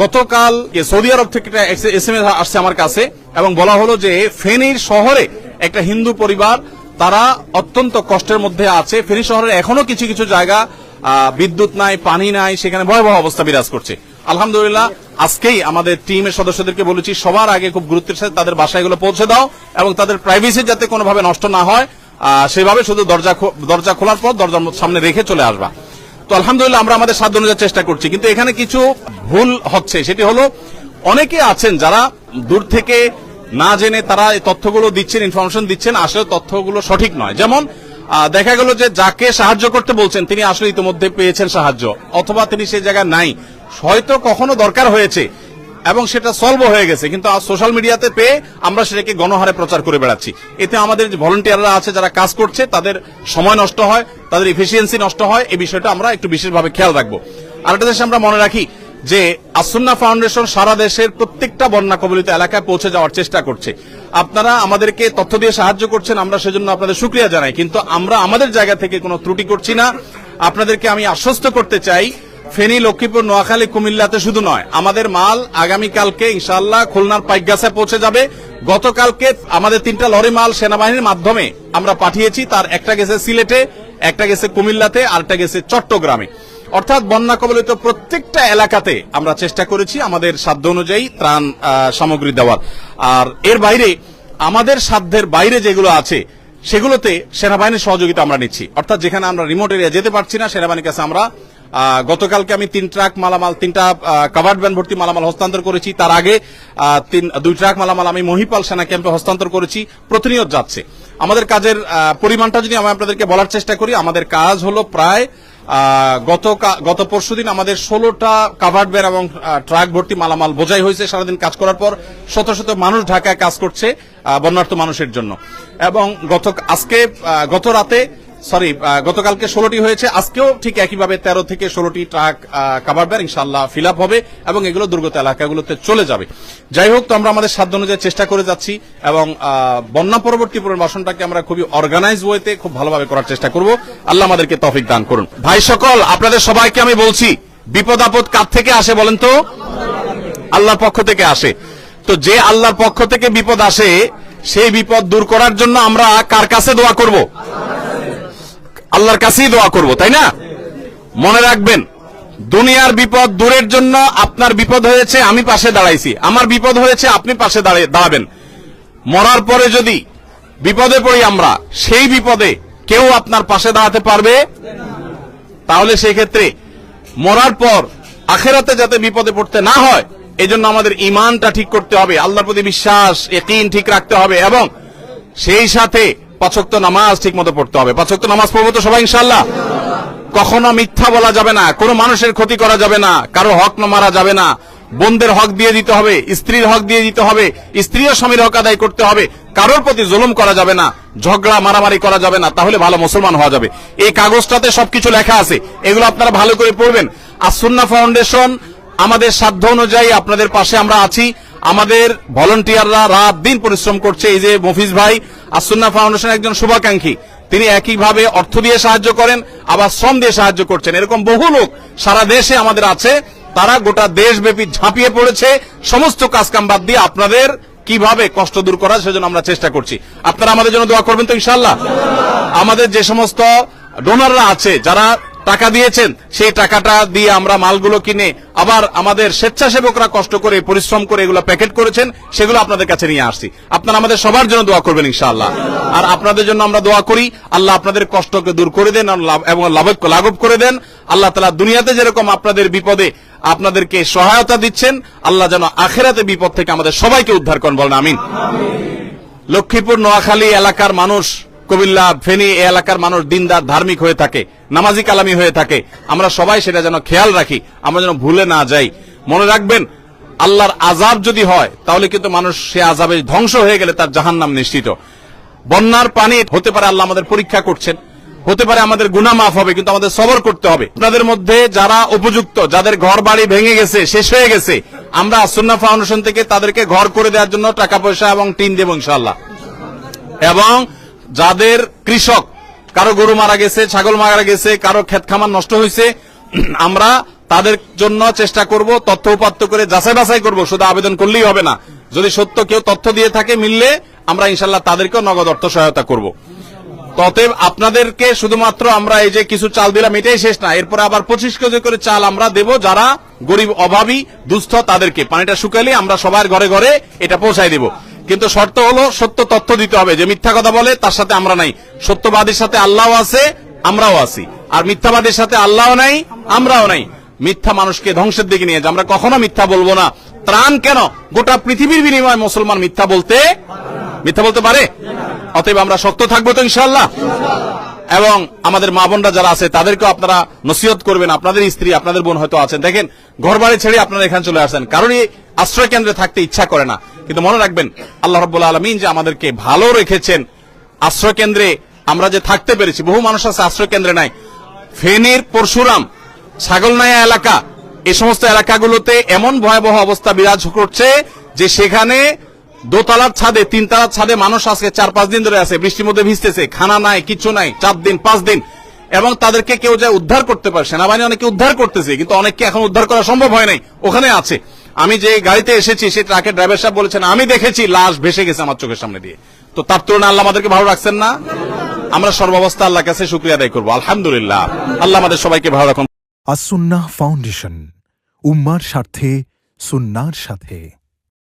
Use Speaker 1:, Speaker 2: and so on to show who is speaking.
Speaker 1: গতকাল সৌদি আরব থেকে একটা এস এম এস আসছে আমার কাছে, এবং বলা হলো যে ফেনীর শহরে একটা হিন্দু পরিবার, তারা অত্যন্ত কষ্টের মধ্যে আছে। ফেনী শহরের এখনও কিছু কিছু জায়গা বিদ্যুৎ নাই, পানি নাই, সেখানে ভয়াবহ অবস্থা বিরাজ করছে। আলহামদুলিল্লাহ, আজকেই আমাদের টিমের সদস্যদেরকে বলেছি, সবার আগে খুব গুরুত্বের সাথে তাদের বাসায় এগুলো পৌঁছে দাও, এবং তাদের প্রাইভেসি যাতে কোনোভাবে নষ্ট না হয় সেভাবে শুধু দরজা দরজা খোলার পর দরজার সামনে রেখে চলে আসবা। তো আলহামদুলিল্লাহ আমরা আমাদের সাধ্য অনুযায়ী চেষ্টা করছি। কিন্তু এখানে কিছু ভুল হচ্ছে। সেটি হলো, অনেকে আছেন যারা দূর থেকে না জেনে তারা এই তথ্যগুলো দিচ্ছেন ইনফরমেশন দিচ্ছেন, আসলে তথ্যগুলো সঠিক নয়। যেমন দেখা গেল যে যাকে সাহায্য করতে বলছেন, তিনি আসলে ইতিমধ্যে পেয়েছেন সাহায্য, অথবা তিনি সেই জায়গায় নাই। হয়তো কখনো দরকার হয়েছে এবং সেটা সলভ হয়ে গেছে। কিন্তু সোশ্যাল মিডিয়াতে পেয়ে আমরা সেটাকে গণহারে প্রচার করে বেড়াচ্ছি। এতে আমাদের যে ভলেন্টিয়াররা আছে, যারা কাজ করছে, তাদের সময় নষ্ট হয়, তাদের ইফিসিয়েন্সি নষ্ট হয়, এই বিষয়টা আমরা একটু বিশেষভাবে খেয়াল রাখব। আরেকটা দেশে আমরা মনে রাখি, যে আসুন্না ফাউন্ডেশন সারা দেশের প্রত্যেকটা বন্যা কবলিত এলাকায় পৌঁছে যাওয়ার চেষ্টা করছে। আপনারা আমাদেরকে তথ্য দিয়ে সাহায্য করছেন, আমরা সেজন্য আপনাদের সুক্রিয়া জানাই। কিন্তু আমরা আমাদের জায়গা থেকে কোনো ত্রুটি করছি না। আপনাদেরকে আমি আশ্বস্ত করতে চাই ফেনী, লক্ষ্মীপুর, নোয়াখালী, কুমিল্লাতে শুধু নয়, আমাদের মাল আগামীকালকে ইনশাআল্লাহ খুলনার পাইকগাছে পৌঁছে যাবে। গতকালকে আমাদের তিনটা লরি মাল সেনাবাহিনীর মাধ্যমে আমরা পাঠিয়েছি, তার একটা গেছে সিলেটে, একটা গেছে কুমিল্লাতে আরেকটা গেছে চট্টগ্রামে। অর্থাৎ বন্যা কবলিত প্রত্যেকটা এলাকাতে আমরা চেষ্টা করেছি আমাদের সাধ্য অনুযায়ী ত্রাণ সামগ্রী দেওয়ার। আর এর বাইরে আমাদের সাধ্যের বাইরে যেগুলো আছে, সেগুলোতে সেনাবাহিনীর সহযোগিতা আমরা নিচ্ছি। অর্থাৎ যেখানে আমরা রিমোট এরিয়া যেতে পারছি না, সেনাবাহিনীর কাছে আমরা গতকালকে আমি তিন ট্রাক মালামাল, তিনটা কাভার্ড ভ্যান ভর্তি মালামাল হস্তান্তর করেছি। তার আগে তিন, দুই ট্রাক মালামাল আমি মহিপাল সেনা ক্যাম্পে হস্তান্তর করেছি, প্রতিনিয়ত যাচ্ছে। আমাদের কাজের পরিমাণটা যদি আমি আপনাদেরকে বলার চেষ্টা করি, আমাদের কাজ হলো প্রায় গত গত পরশুদিন আমাদের ষোলোটা কাভার্ড ভ্যান এবং ট্রাক ভর্তি মালামাল বোঝাই হয়েছে সারাদিন কাজ করার পর। শত শত মানুষ ঢাকায় কাজ করছে বন্যার্থ মানুষের জন্য। এবং গত, আজকে গত রাতে সরি গতকালকে ষোলোটি হয়েছে, আজকেও ঠিক একইভাবে তেরো থেকে ষোলোটি ট্রাক কাভার ভ্যান ইনশাল্লাহ ফিল হবে এবং এগুলো দুর্গত এলাকাগুলোতে চলে যাবে। যাই হোক, তো আমরা আমাদের সাধ্য অনুযায়ী চেষ্টা করে যাচ্ছি এবং বন্যা পরবর্তী পুনর্বাসনটাকে আমরা খুবই অর্গানাইজ ওয়েতে খুব ভালোভাবে করার চেষ্টা করব। আল্লাহ আমাদেরকে তফিক দান করুন। ভাই সকল, আপনাদের সবাইকে আমি বলছি বিপদ আপদ কার থেকে আসে বলেন তো? আল্লাহর পক্ষ থেকে আসে। তো যে আল্লাহর পক্ষ থেকে বিপদ আসে, সেই বিপদ দূর করার জন্য আমরা কার কাছে দোয়া করব? আল্লাহর কাছেই দোয়া করব, তাই না? মনে রাখবেন, দুনিয়ার বিপদ দূরের জন্য আপনার বিপদ হয়েছে, আমি পাশে দাঁড়াইছি। আমার বিপদ হয়েছে, আপনি পাশে দাঁড়াবেন। মরার পরে যদি বিপদে পড়ি আমরা, সেই বিপদে কেউ আপনার পাশে দাঁড়াতে পারবে? তাহলে সেই ক্ষেত্রে মরার পর আখেরাতে যাতে বিপদে পড়তে না হয়, এজন্য আমাদের ইমানটা ঠিক করতে হবে। আল্লাহর প্রতি বিশ্বাস একিন ঠিক রাখতে হবে এবং সেই সাথে পাচক্ত নামাজ ঠিক মতো পড়তে হবে। পাচক্ত নামাজ পড়ব তো সবাই ইনশাল্লাহ কখনো মিথ্যা বলা যাবে না, কোনো মানুষের ক্ষতি করা যাবে না কারও হক না মারা যাবে না। বোনদের হক দিয়ে দিতে হবে, স্ত্রীর হক দিয়ে দিতে হবে স্ত্রীও স্বামীর হক আদায় করতে হবে, কারোর প্রতি জুলুম করা যাবে না, ঝগড়া, মারামারি করা যাবে না, তাহলে ভালো মুসলমান হওয়া যাবে। এই কাগজটাতে সবকিছু লেখা আছে, এগুলো আপনারা ভালো করে পড়বেন। আর সুন্না ফাউন্ডেশন আমাদের সাধ্য অনুযায়ী আপনাদের পাশে আমরা আছি। আমাদের ভলেন্টিয়াররা রাত দিন পরিশ্রম করছে। এই যে মফিজ ভাই আসুন্না ফাউন্ডেশন একজন শুভাকাঙ্ক্ষী। তিনি একইভাবে অর্থ দিয়ে সাহায্য করেন, আবার শ্রম দিয়ে সাহায্য করছেন। এরকম বহু লোক সারা দেশে আমাদের আছে। তারা গোটা দেশব্যাপী ঝাঁপিয়ে পড়েছে। সমস্ত কাজকাম বাদ দিয়ে আপনাদের কীভাবে কষ্ট দূর করা সেজন্য আমরা চেষ্টা করছি। আপনারা আমাদের জন্য দোয়া করবেন তো ইনশাল্লাহ আমাদের যে সমস্ত ডোনাররা আছে, যারা টাকা দিয়েছেন, সেই টাকাটা দিয়ে আমরা মালগুলো কিনে আবার আমাদের স্বেচ্ছাসেবকরা কষ্ট করে, পরিশ্রম করে এগুলো প্যাকেট করেছেন, সেগুলো আপনাদের কাছে নিয়ে আসছি। আপনারা আমাদের সবার জন্য দোয়া করবেন ইনশাআল্লাহ। আর আপনাদের জন্য আমরা দোয়া করি, আল্লাহ আপনাদের কষ্টকে দূর করে দেন এবং লাভক লাঘব করে দেন। আল্লাহ তালা দুনিয়াতে যেরকম আপনাদের বিপদে আপনাদেরকে সহায়তা দিচ্ছেন, আল্লাহ যেন আখেরাতে বিপদ থেকে আমাদের সবাইকে উদ্ধার করেন বলেন, আমিন। লক্ষ্মীপুর, নোয়াখালী এলাকার মানুষ কুমিল্লা ফেনী এই এলাকার মানুষ দিনদার, ধার্মিক হয়ে থাকে, নামাজি কালামি হয়ে থাকে। আমরা সবাই সেটা যেন খেয়াল রাখি, আমরা যেন ভুলে না যাই। মনে রাখবেন, আল্লাহর আজাব যদি হয়, তাহলে কিন্তু মানুষ সে আজাবে ধ্বংস হয়ে গেলে তার জাহান্নাম নিশ্চিত। বন্যার পানি হতে পারে আল্লাহ আমাদের পরীক্ষা করছেন, হতে পারে আমাদের গুনাহ মাফ হবে, কিন্তু আমাদের সবর করতে হবে। আপনাদের মধ্যে যারা উপযুক্ত, যাদের ঘর বাড়ি ভেঙে গেছে, শেষ হয়ে গেছে, আমরা আসন্না ফাউন্ডেশন থেকে তাদেরকে ঘর করে দেওয়ার জন্য টাকা পয়সা এবং টিন দেবো ইনশাল্লাহ এবং যাদের কৃষক, কারও গরু মারা গেছে, ছাগল মারা গেছে, কারও ক্ষেত খামার নষ্ট হয়েছে, আমরা তাদের জন্য চেষ্টা করব তথ্য উপাত্ত করে যাচাই বাছাই করব, শুধু আবেদন করলেই হবে না। যদি সত্য কেউ তথ্য দিয়ে থাকে, মিললে আমরা ইনশাল্লাহ তাদেরকেও নগদ অর্থ সহায়তা করব। ততএব আপনাদেরকে শুধুমাত্র আমরা এই যে কিছু চাল দিলাম, এটাই শেষ না, এরপরে আবার পঁচিশ কেজি করে চাল আমরা দেব, যারা গরিব, অভাবী, দুস্থ, তাদেরকে। পানিটা শুকালে আমরা সবার ঘরে ঘরে এটা পৌঁছাই দেব। কিন্তু শর্ত হলো সত্য তথ্য দিতে হবে। যে মিথ্যা কথা বলে, তার সাথে আমরা নাই। সত্যবাদীর সাথে আল্লাহ আছে, আমরাও আছি। আর মিথ্যাবাদীর সাথে আল্লাহও নাই, আমরাও নাই। মিথ্যা মানুষকে ধ্বংসের দিকে নিয়ে আমরা কখনো মিথ্যা বলব না। ত্রাণ কেন? গোটা পৃথিবীর বিনিময়ে মুসলমান মিথ্যা বলতে মিথ্যা বলতে পারে? অতএব আমরা শক্ত থাকব তো ইনশাল্লাহ এবং আমাদের মা বোনরা যারা আছে, তাদেরকেও আপনারা নসিহত করবেন। আপনাদের স্ত্রী, আপনাদের বোন হয়তো আছেন। দেখেন ঘর বাড়ি ছেড়ে আপনারা এখানে চলে আসেন। কারণ এই আশ্রয় কেন্দ্রে থাকতে ইচ্ছা করে না। কিন্তু মনে রাখবেন, আল্লাহ রব্বুল আলমিন যে আমাদেরকে ভালো রেখেছেন, আশ্রয় কেন্দ্রে আমরা যে থাকতে পেরেছি, বহু মানুষ আছে আশ্রয় কেন্দ্রে নাই। ফেনীর পরশুরাম ছাগলনাইয়া এলাকা এই সমস্ত এলাকাগুলোতে এমন ভয়াবহ অবস্থা বিরাজ করছে যে সেখানে দোতলার ছাদে, তিনতলার ছাদে মানুষ আজকে চার পাঁচ দিন ধরে আছে, বৃষ্টির মধ্যে ভিজতেছে, খানা নাই, কিছু নাই, চার দিন, পাঁচ দিন। এবং তাদেরকে কেউ যা উদ্ধার করতে পারে সেনাবাহিনী অনেকে উদ্ধার করতেছে, কিন্তু অনেককে এখন উদ্ধার করা সম্ভব হয় নাই, ওখানে আছে। আমি যে গাড়িতে এসেছি সেই ট্রাকের ড্রাইভার সাহেব বলেছেন, আমি দেখেছি, লাশ ভেসে গেছে আমার চোখের সামনে দিয়ে। তো তার তুলনায় আল্লাহ আমাদেরকে ভালো রাখছেন না? আমরা সর্বাবস্থা আল্লাহ কাছে শুক্রিয়া আদায় করব। আলহামদুলিল্লাহ। আল্লাহ আমাদের সবাইকে ভালো রাখুন।
Speaker 2: আসুন্না ফাউন্ডেশন, উম্মার স্বার্থে, সুন্নার সাথে।